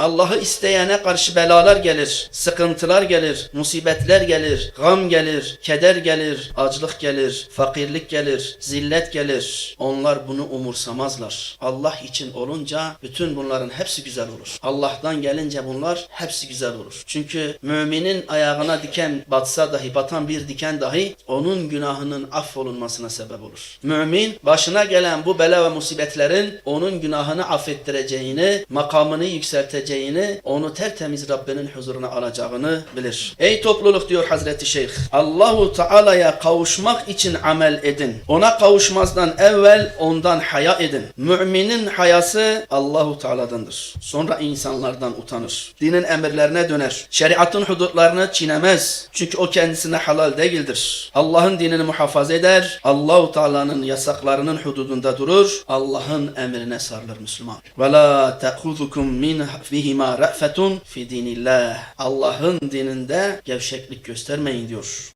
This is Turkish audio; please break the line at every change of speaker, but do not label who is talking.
Allah'ı isteyene karşı belalar gelir, sıkıntılar gelir, musibetler gelir, gam gelir, keder gelir, açlık gelir, fakirlik gelir, zillet gelir. Onlar bunu umursamazlar. Allah için olunca bütün bunların hepsi güzel olur. Allah'tan gelince bunlar hepsi güzel olur. Çünkü müminin ayağına diken batsa dahi, batan bir diken dahi onun günahının affolunmasına sebep olur. Mümin başına gelen bu bela ve musibetlerin onun günahını affettireceğini, makamını yükselteceğini, onu tertemiz Rabbinin huzuruna alacağını bilir. Ey topluluk diyor Hazreti Şeyh, Allahu Teala'ya kavuşmak için amel edin. Ona kavuşmazdan evvel ondan haya edin. Müminin hayası Allahu Teala'dandır. Sonra insanlardan utanır. Dinin emirlerine döner. Şeriatın hudutlarını çiğnemez. Çünkü o kendisine halal değildir. Allah'ın dinini muhafaza eder. Allahu Teala'nın yasaklarının hududunda durur. Allah'ın emrine sarılır Müslüman. Ve la ta'khuzukum min fihima ra'fetun fi dinillah. Allah'ın dininde gevşeklik göstermeyin diyor.